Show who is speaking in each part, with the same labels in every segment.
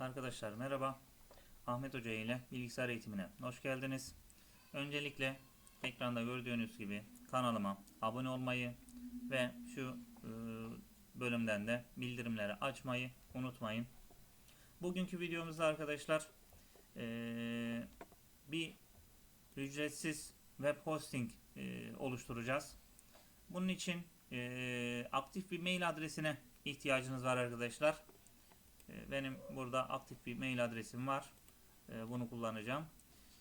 Speaker 1: Arkadaşlar merhaba. Ahmet Hoca ile bilgisayar eğitimine hoş geldiniz. Öncelikle ekranda gördüğünüz gibi kanalıma abone olmayı ve şu e, bölümden de bildirimleri açmayı unutmayın. Bugünkü videomuzda arkadaşlar e, bir ücretsiz web hosting e, oluşturacağız. Bunun için aktif bir mail adresine ihtiyacınız var arkadaşlar. E, Benim burada aktif bir mail adresim var. E, Bunu kullanacağım.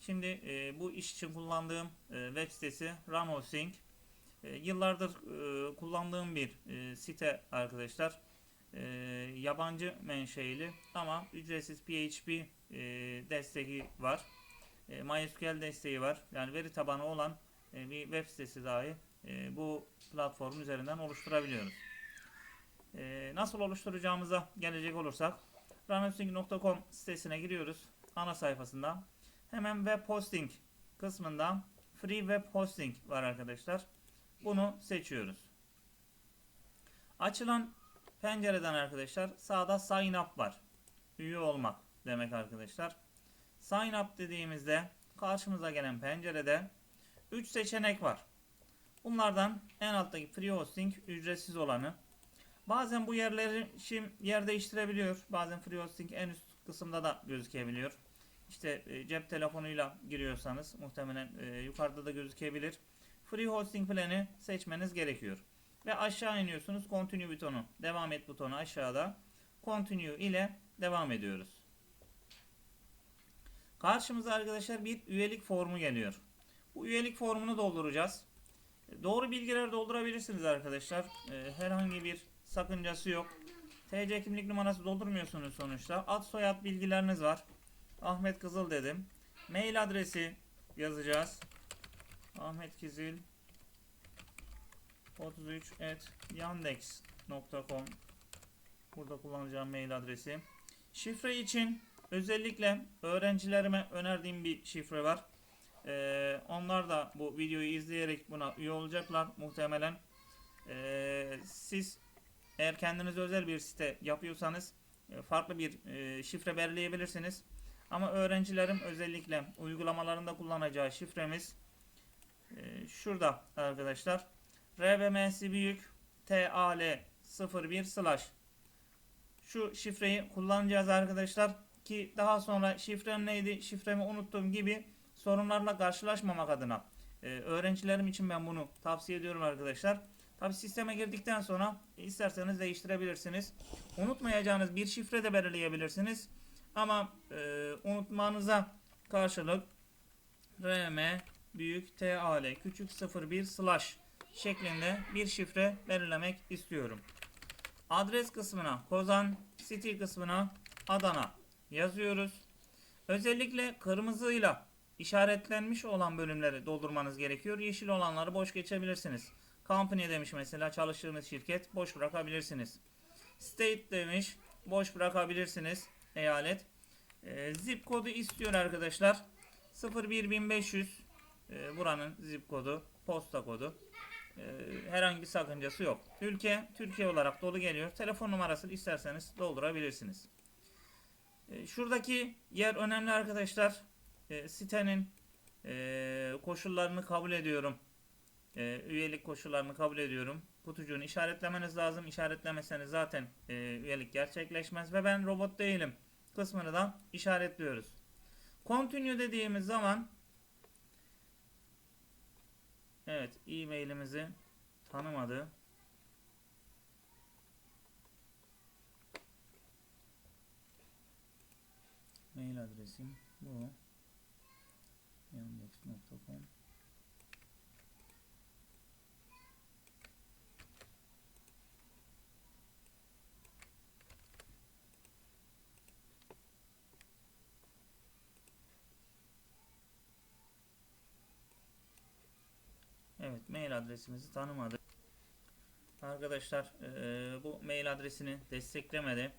Speaker 1: Şimdi e, bu iş için kullandığım e, web sitesi Hosting. E, Yıllardır kullandığım bir site arkadaşlar. Yabancı menşeili ama ücretsiz PHP desteği var. MySQL desteği var. Yani veri tabanı olan bir web sitesi dahi bu platform üzerinden oluşturabiliyoruz. E, nasıl oluşturacağımıza gelecek olursak runhosting.com sitesine giriyoruz. Ana sayfasında. Hemen web hosting kısmında free web hosting var arkadaşlar. Bunu seçiyoruz. Açılan pencereden arkadaşlar sağda sign up var. Üye olmak demek arkadaşlar. Sign up dediğimizde karşımıza gelen pencerede 3 seçenek var. Bunlardan en alttaki free hosting ücretsiz olanı. Bazen bu yerleri şimdi yer değiştirebiliyor. Bazen free hosting en üst kısımda da gözükebiliyor. İşte e, cep telefonuyla giriyorsanız muhtemelen e, yukarıda da gözükebilir. Free hosting planı seçmeniz gerekiyor. Ve aşağı iniyorsunuz. Continue butonu, devam et butonu aşağıda. Continue ile devam ediyoruz. Karşımıza arkadaşlar bir üyelik formu geliyor. Bu üyelik formunu dolduracağız. Doğru bilgiler doldurabilirsiniz arkadaşlar. E, Herhangi bir sakıncası yok. TC kimlik numarası doldurmuyorsunuz sonuçta. Ad soyad bilgileriniz var. Ahmet Kızıl dedim. Mail adresi yazacağız. Ahmet Kizil 33 at yandex.com Burada kullanacağım mail adresi. Şifre için özellikle öğrencilerime önerdiğim bir şifre var. Ee, onlar da bu videoyu izleyerek buna üye olacaklar muhtemelen. Ee, siz eğer kendinize özel bir site yapıyorsanız e, farklı bir e, şifre belirleyebilirsiniz. Ama öğrencilerim özellikle uygulamalarında kullanacağı şifremiz e, şurada arkadaşlar. RBM'si büyük TAL 01 slash şu şifreyi kullanacağız arkadaşlar ki daha sonra şifrem neydi şifremi unuttum gibi sorunlarla karşılaşmamak adına öğrencilerim için ben bunu tavsiye ediyorum arkadaşlar. Tabi sisteme girdikten sonra isterseniz değiştirebilirsiniz. Unutmayacağınız bir şifre de belirleyebilirsiniz. Ama e, unutmanıza karşılık rm büyük tal küçük 01 slash şeklinde bir şifre belirlemek istiyorum. Adres kısmına Kozan, City kısmına Adana yazıyoruz. Özellikle kırmızıyla işaretlenmiş olan bölümleri doldurmanız gerekiyor. Yeşil olanları boş geçebilirsiniz. Company demiş mesela çalıştığınız şirket boş bırakabilirsiniz. State demiş boş bırakabilirsiniz. Eyalet. Ee, zip kodu istiyor arkadaşlar. 01500 e, buranın zip kodu, posta kodu. Ee, herhangi bir sakıncası yok. Ülke Türkiye olarak dolu geliyor. Telefon numarasını isterseniz doldurabilirsiniz. Ee, şuradaki yer önemli arkadaşlar. Ee, sitenin e, koşullarını kabul ediyorum. Ee, üyelik koşullarını kabul ediyorum. Kutucuğunu işaretlemeniz lazım. İşaretlemeseniz zaten e, üyelik gerçekleşmez. Ve ben robot değilim kısmını da işaretliyoruz. Continue dediğimiz zaman Evet, e-mailimizi tanımadı. Mail adresim bu. yandex.com Evet, mail adresimizi tanımadı. Arkadaşlar, eee, bu mail adresini desteklemedi.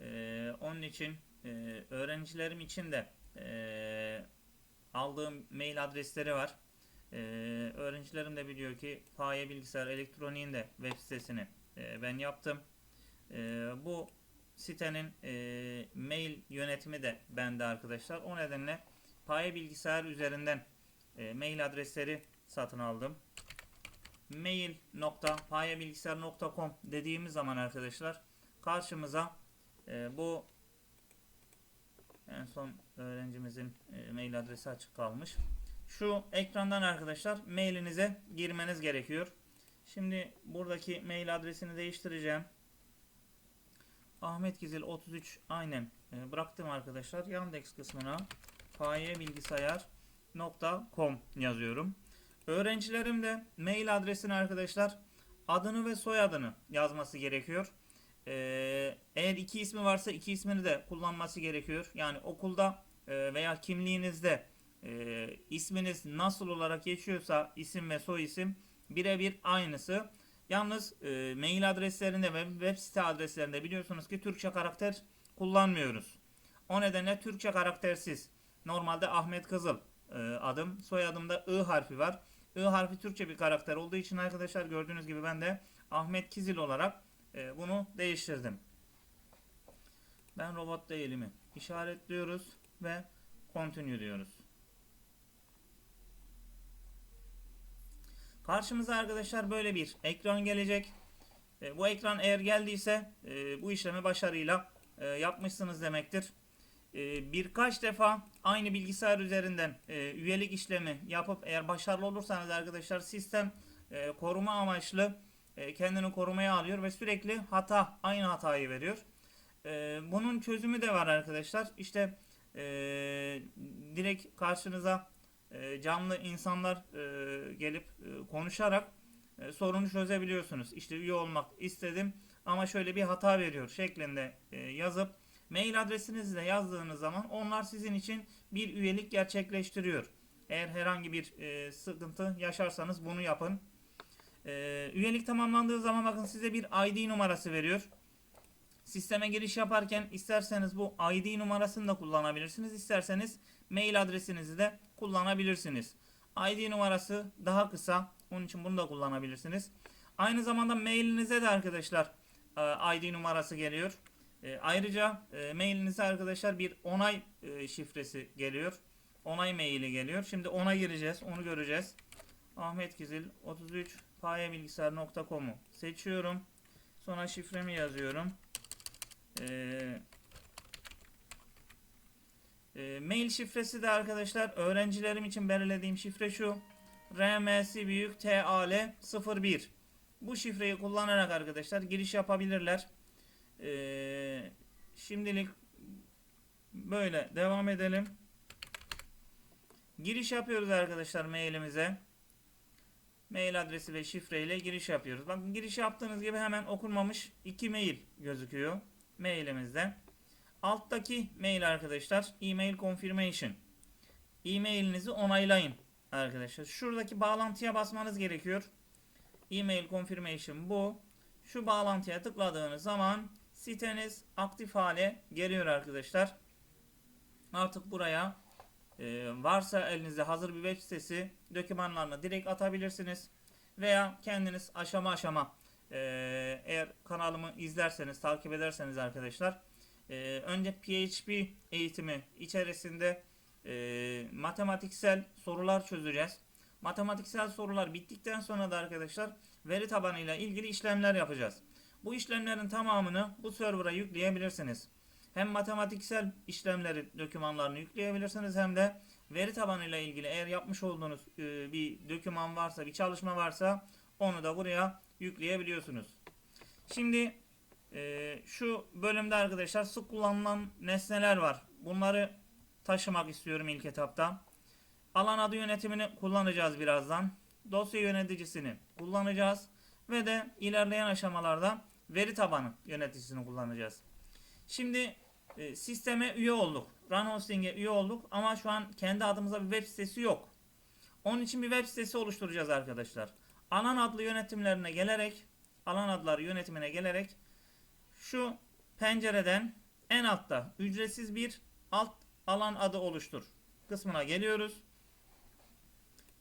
Speaker 1: Eee, onun için eee, öğrencilerim için de eee, aldığım mail adresleri var. Eee, öğrencilerim de biliyor ki Paye Bilgisayar Elektronik'in de web sitesini eee, ben yaptım. Eee, bu sitenin e, mail yönetimi de bende arkadaşlar. O nedenle Paye Bilgisayar üzerinden e, mail adresleri satın aldım. mail.payebilgisayar.com dediğimiz zaman arkadaşlar karşımıza e, bu en son öğrencimizin e, mail adresi açık kalmış. Şu ekrandan arkadaşlar mailinize girmeniz gerekiyor. Şimdi buradaki mail adresini değiştireceğim. Ahmet Gizil 33 aynen e, bıraktım arkadaşlar. Yandex kısmına payebilgisayar.com yazıyorum. Öğrencilerim de mail adresini arkadaşlar adını ve soyadını yazması gerekiyor. Ee, eğer iki ismi varsa iki ismini de kullanması gerekiyor. Yani okulda e, veya kimliğinizde e, isminiz nasıl olarak geçiyorsa isim ve soy isim birebir aynısı. Yalnız e, mail adreslerinde ve web site adreslerinde biliyorsunuz ki Türkçe karakter kullanmıyoruz. O nedenle Türkçe karaktersiz. Normalde Ahmet Kızıl e, adım. Soyadımda I harfi var. I harfi Türkçe bir karakter olduğu için arkadaşlar gördüğünüz gibi ben de Ahmet Kizil olarak e, bunu değiştirdim. Ben robot değilimi işaretliyoruz ve continue diyoruz. Karşımıza arkadaşlar böyle bir ekran gelecek. E, bu ekran eğer geldiyse bu işlemi başarıyla yapmışsınız demektir. Birkaç defa aynı bilgisayar üzerinden e, üyelik işlemi yapıp eğer başarılı olursanız arkadaşlar sistem e, koruma amaçlı e, kendini korumaya alıyor ve sürekli hata aynı hatayı veriyor. E, bunun çözümü de var arkadaşlar. İşte e, direkt karşınıza e, canlı insanlar e, gelip e, konuşarak e, sorunu çözebiliyorsunuz. İşte üye olmak istedim ama şöyle bir hata veriyor şeklinde e, yazıp mail adresinizi de yazdığınız zaman onlar sizin için bir üyelik gerçekleştiriyor. Eğer herhangi bir e, sıkıntı yaşarsanız bunu yapın. E, üyelik tamamlandığı zaman bakın size bir ID numarası veriyor. Sisteme giriş yaparken isterseniz bu ID numarasını da kullanabilirsiniz. İsterseniz mail adresinizi de kullanabilirsiniz. ID numarası daha kısa. Onun için bunu da kullanabilirsiniz. Aynı zamanda mailinize de arkadaşlar e, ID numarası geliyor. E, ayrıca e, mailinize arkadaşlar bir onay e, şifresi geliyor. Onay maili geliyor. Şimdi ona gireceğiz. Onu göreceğiz. Ahmet Gizil 33 payebilgisayar.com'u seçiyorum. Sonra şifremi yazıyorum. Ee, e, mail şifresi de arkadaşlar öğrencilerim için belirlediğim şifre şu. RMS büyük TAL 01. Bu şifreyi kullanarak arkadaşlar giriş yapabilirler. Ee, şimdilik böyle devam edelim. Giriş yapıyoruz arkadaşlar mailimize. Mail adresi ve şifreyle giriş yapıyoruz. Bakın giriş yaptığınız gibi hemen okunmamış iki mail gözüküyor mailimizde. Alttaki mail arkadaşlar email confirmation. E-mailinizi onaylayın arkadaşlar. Şuradaki bağlantıya basmanız gerekiyor. Email confirmation bu. Şu bağlantıya tıkladığınız zaman siteniz aktif hale geliyor arkadaşlar. Artık buraya e, varsa elinizde hazır bir web sitesi dokümanlarını direkt atabilirsiniz. Veya kendiniz aşama aşama e, eğer kanalımı izlerseniz, takip ederseniz arkadaşlar e, önce PHP eğitimi içerisinde e, matematiksel sorular çözeceğiz. Matematiksel sorular bittikten sonra da arkadaşlar veri tabanıyla ilgili işlemler yapacağız. Bu işlemlerin tamamını bu server'a yükleyebilirsiniz. Hem matematiksel işlemleri, dokümanlarını yükleyebilirsiniz hem de veri tabanıyla ilgili eğer yapmış olduğunuz e, bir doküman varsa, bir çalışma varsa onu da buraya yükleyebiliyorsunuz. Şimdi e, şu bölümde arkadaşlar sık kullanılan nesneler var. Bunları taşımak istiyorum ilk etapta. Alan adı yönetimini kullanacağız birazdan. Dosya yöneticisini kullanacağız. Ve de ilerleyen aşamalarda veri tabanı yöneticisini kullanacağız. Şimdi e, sisteme üye olduk. Run Hosting'e üye olduk ama şu an kendi adımıza bir web sitesi yok. Onun için bir web sitesi oluşturacağız arkadaşlar. Alan adlı yönetimlerine gelerek alan adları yönetimine gelerek şu pencereden en altta ücretsiz bir alt alan adı oluştur kısmına geliyoruz.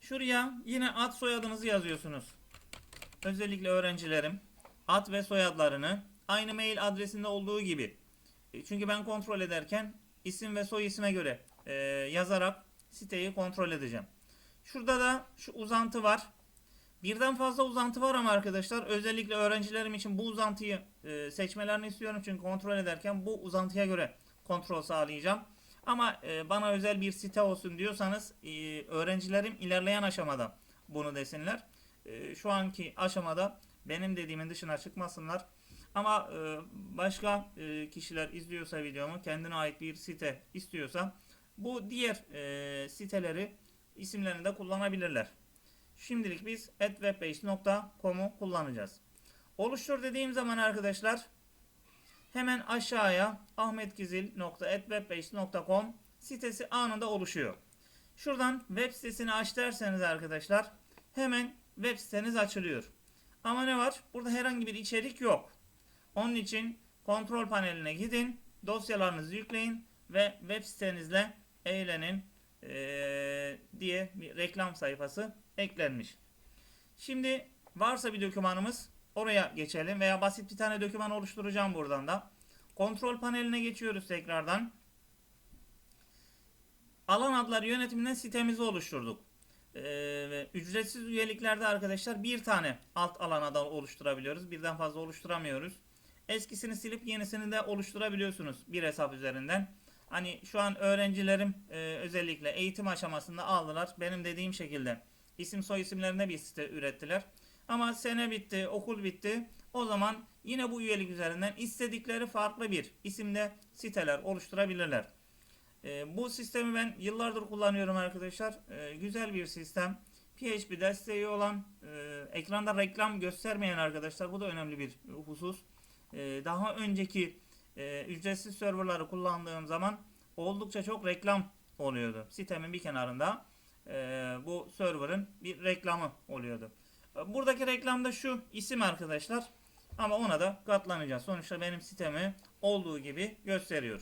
Speaker 1: Şuraya yine ad soyadınızı yazıyorsunuz. Özellikle öğrencilerim ad ve soyadlarını aynı mail adresinde olduğu gibi E, Çünkü ben kontrol ederken isim ve soy isme göre e, yazarak siteyi kontrol edeceğim. Şurada da şu uzantı var. Birden fazla uzantı var ama arkadaşlar özellikle öğrencilerim için bu uzantıyı e, seçmelerini istiyorum. Çünkü kontrol ederken bu uzantıya göre kontrol sağlayacağım. Ama e, bana özel bir site olsun diyorsanız e, öğrencilerim ilerleyen aşamada bunu desinler. E, şu anki aşamada benim dediğimin dışına çıkmasınlar. Ama e, başka e, kişiler izliyorsa videomu kendine ait bir site istiyorsa bu diğer e, siteleri isimlerini de kullanabilirler. Şimdilik biz atwebbase.com'u kullanacağız. Oluştur dediğim zaman arkadaşlar hemen aşağıya ahmetgizil.atwebbase.com sitesi anında oluşuyor. Şuradan web sitesini aç derseniz arkadaşlar hemen web siteniz açılıyor. Ama ne var? Burada herhangi bir içerik yok. Onun için kontrol paneline gidin, dosyalarınızı yükleyin ve web sitenizle eğlenin eee, diye bir reklam sayfası eklenmiş. Şimdi varsa bir dokümanımız oraya geçelim veya basit bir tane doküman oluşturacağım buradan da. Kontrol paneline geçiyoruz tekrardan. Alan adları yönetiminden sitemizi oluşturduk. Ee, ve ücretsiz üyeliklerde arkadaşlar bir tane alt alan adı oluşturabiliyoruz. Birden fazla oluşturamıyoruz. Eskisini silip yenisini de oluşturabiliyorsunuz bir hesap üzerinden. Hani şu an öğrencilerim e, özellikle eğitim aşamasında aldılar. Benim dediğim şekilde isim soy isimlerine bir site ürettiler. Ama sene bitti, okul bitti. O zaman yine bu üyelik üzerinden istedikleri farklı bir isimde siteler oluşturabilirler. E, bu sistemi ben yıllardır kullanıyorum arkadaşlar. E, güzel bir sistem. PHP desteği olan, e, ekranda reklam göstermeyen arkadaşlar. Bu da önemli bir husus. E, daha önceki e, ücretsiz serverları kullandığım zaman oldukça çok reklam oluyordu. Sitemin bir kenarında e, bu serverın bir reklamı oluyordu. E, Buradaki reklamda şu isim arkadaşlar. Ama ona da katlanacağız. Sonuçta benim sitemi olduğu gibi gösteriyor.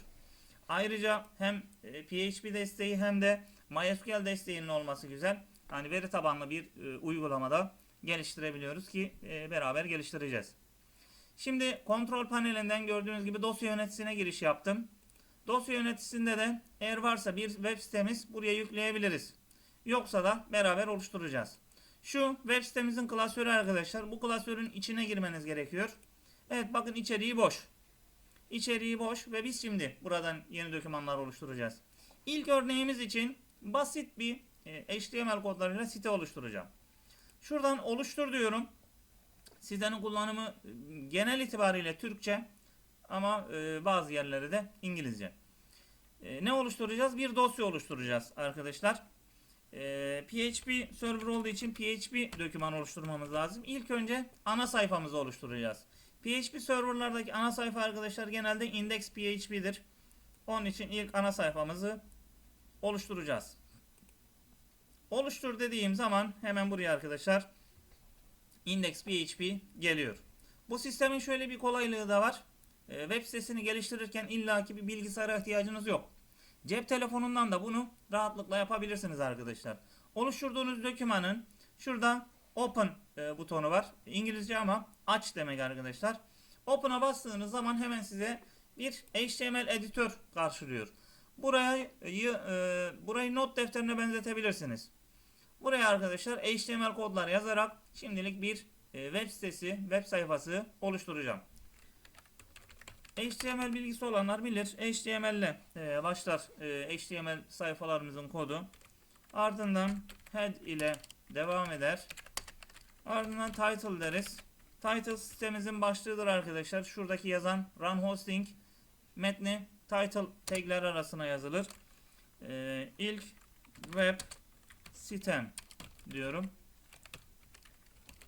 Speaker 1: Ayrıca hem e, PHP desteği hem de MySQL desteğinin olması güzel. Hani veri tabanlı bir e, uygulamada geliştirebiliyoruz ki e, beraber geliştireceğiz. Şimdi kontrol panelinden gördüğünüz gibi dosya yöneticisine giriş yaptım. Dosya yöneticisinde de eğer varsa bir web sitemiz buraya yükleyebiliriz. Yoksa da beraber oluşturacağız. Şu web sitemizin klasörü arkadaşlar. Bu klasörün içine girmeniz gerekiyor. Evet bakın içeriği boş. İçeriği boş ve biz şimdi buradan yeni dokümanlar oluşturacağız. İlk örneğimiz için basit bir e, HTML kodlarıyla site oluşturacağım. Şuradan oluştur diyorum. Sitenin kullanımı e, genel itibariyle Türkçe ama e, bazı yerleri de İngilizce. Ne oluşturacağız? Bir dosya oluşturacağız arkadaşlar. PHP server olduğu için PHP doküman oluşturmamız lazım. İlk önce ana sayfamızı oluşturacağız. PHP serverlardaki ana sayfa arkadaşlar genelde index PHP'dir. Onun için ilk ana sayfamızı oluşturacağız. Oluştur dediğim zaman hemen buraya arkadaşlar index PHP geliyor. Bu sistemin şöyle bir kolaylığı da var. Ee, web sitesini geliştirirken illaki bir bilgisayara ihtiyacınız yok. Cep telefonundan da bunu rahatlıkla yapabilirsiniz arkadaşlar. Oluşturduğunuz dokümanın şurada open e, butonu var. İngilizce ama aç demek arkadaşlar. Open'a bastığınız zaman hemen size bir HTML editör karşılıyor. Burayı e, burayı not defterine benzetebilirsiniz. Buraya arkadaşlar HTML kodlar yazarak şimdilik bir e, web sitesi, web sayfası oluşturacağım. HTML bilgisi olanlar bilir. HTML ile e, başlar e, HTML sayfalarımızın kodu. Ardından head ile devam eder. Ardından title deriz. Title sitemizin başlığıdır arkadaşlar. Şuradaki yazan run hosting metni title tagler arasına yazılır. Ee, ilk web sitem diyorum.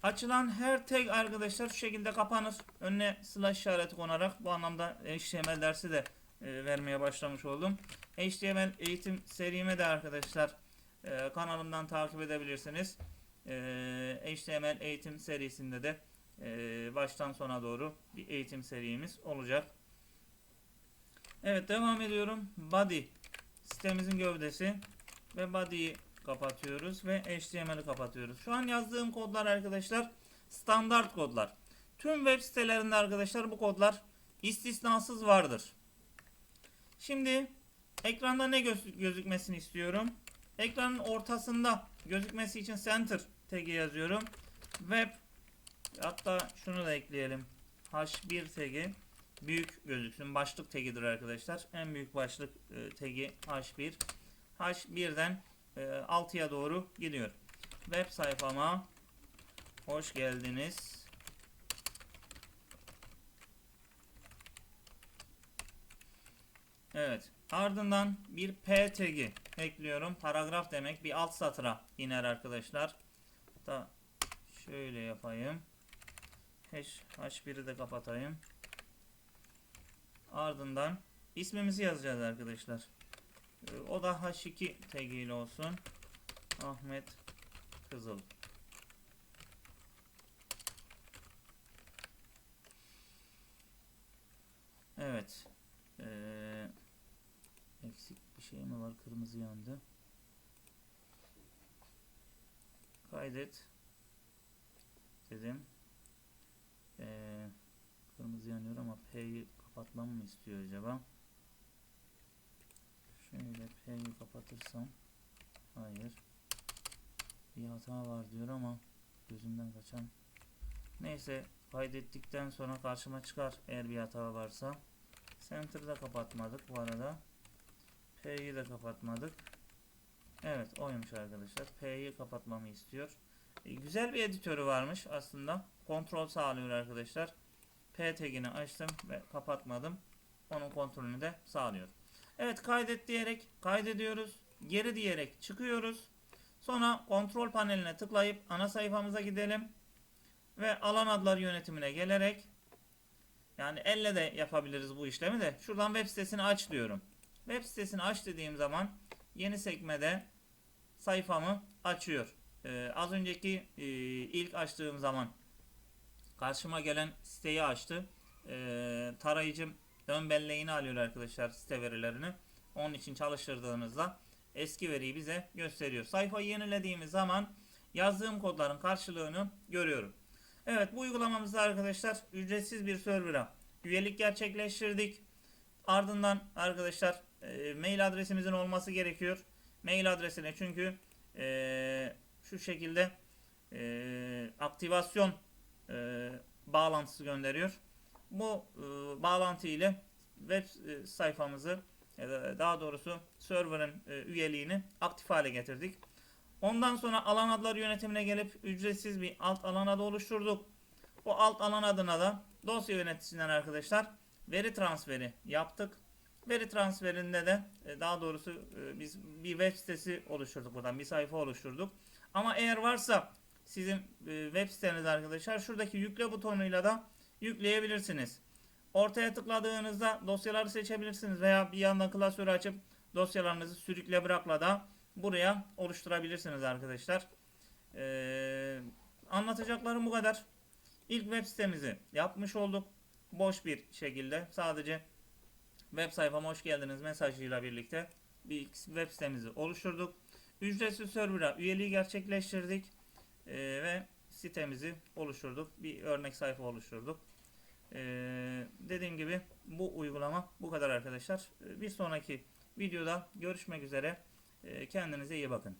Speaker 1: Açılan her tag arkadaşlar şu şekilde kapanır. Önüne slash işareti konarak bu anlamda HTML dersi de e, vermeye başlamış oldum. HTML eğitim serime de arkadaşlar e, kanalımdan takip edebilirsiniz. E, HTML eğitim serisinde de e, baştan sona doğru bir eğitim serimiz olacak. Evet devam ediyorum. Body sitemizin gövdesi ve body'yi kapatıyoruz ve HTML'i kapatıyoruz. Şu an yazdığım kodlar arkadaşlar standart kodlar. Tüm web sitelerinde arkadaşlar bu kodlar istisnasız vardır. Şimdi ekranda ne göz- gözükmesini istiyorum? Ekranın ortasında gözükmesi için center tagi yazıyorum. Web hatta şunu da ekleyelim. H1 tagi büyük gözüksün. Başlık tagidir arkadaşlar. En büyük başlık e, tagi H1. H1'den e, 6'ya doğru gidiyor. Web sayfama hoş geldiniz. Evet. Ardından bir P tagi ekliyorum. Paragraf demek bir alt satıra iner arkadaşlar. Da şöyle yapayım. H, H1'i de kapatayım. Ardından ismimizi yazacağız arkadaşlar. Ee, O da H2 tagiyle olsun. Ahmet Kızıl. Evet. Ee, eksik bir şey mi var? Kırmızı yandı. Kaydet. Dedim. Ee, kırmızı yanıyor ama P'yi kapatmam mı istiyor acaba? Şöyle P'yi kapatırsam. Hayır. Bir hata var diyor ama gözümden kaçan. Neyse kaydettikten sonra karşıma çıkar eğer bir hata varsa. Center'da kapatmadık bu arada. P'yi de kapatmadık. Evet oymuş arkadaşlar. P'yi kapatmamı istiyor. E, güzel bir editörü varmış aslında. Kontrol sağlıyor arkadaşlar. P tagini açtım ve kapatmadım. Onun kontrolünü de sağlıyor. Evet kaydet diyerek kaydediyoruz. Geri diyerek çıkıyoruz. Sonra kontrol paneline tıklayıp ana sayfamıza gidelim. Ve alan adlar yönetimine gelerek yani elle de yapabiliriz bu işlemi de. Şuradan web sitesini aç diyorum. Web sitesini aç dediğim zaman yeni sekmede sayfamı açıyor. Ee, az önceki e, ilk açtığım zaman karşıma gelen siteyi açtı. Ee, tarayıcım ön belleğini alıyor arkadaşlar site verilerini. Onun için çalıştırdığımızda eski veriyi bize gösteriyor. Sayfayı yenilediğimiz zaman yazdığım kodların karşılığını görüyorum. Evet bu uygulamamızda arkadaşlar ücretsiz bir server'a üyelik gerçekleştirdik. Ardından arkadaşlar e, mail adresimizin olması gerekiyor. Mail adresine çünkü e, şu şekilde e, aktivasyon e, bağlantısı gönderiyor. Bu e, bağlantı ile web e, sayfamızı daha doğrusu server'ın e, üyeliğini aktif hale getirdik. Ondan sonra alan adları yönetimine gelip ücretsiz bir alt alan adı oluşturduk. Bu alt alan adına da dosya yöneticisinden arkadaşlar veri transferi yaptık. Veri transferinde de e, daha doğrusu e, biz bir web sitesi oluşturduk buradan bir sayfa oluşturduk. Ama eğer varsa sizin e, web siteniz arkadaşlar şuradaki yükle butonuyla da yükleyebilirsiniz. Ortaya tıkladığınızda dosyaları seçebilirsiniz veya bir yandan klasörü açıp dosyalarınızı sürükle bırakla da buraya oluşturabilirsiniz arkadaşlar. Ee, anlatacaklarım bu kadar. İlk web sitemizi yapmış olduk. Boş bir şekilde sadece web sayfama hoş geldiniz mesajıyla birlikte bir web sitemizi oluşturduk. Ücretsiz server'a üyeliği gerçekleştirdik Ee, ve sitemizi oluşturduk. Bir örnek sayfa oluşturduk. Ee, dediğim gibi bu uygulama bu kadar arkadaşlar. Ee, Bir sonraki videoda görüşmek üzere. Ee, Kendinize iyi bakın.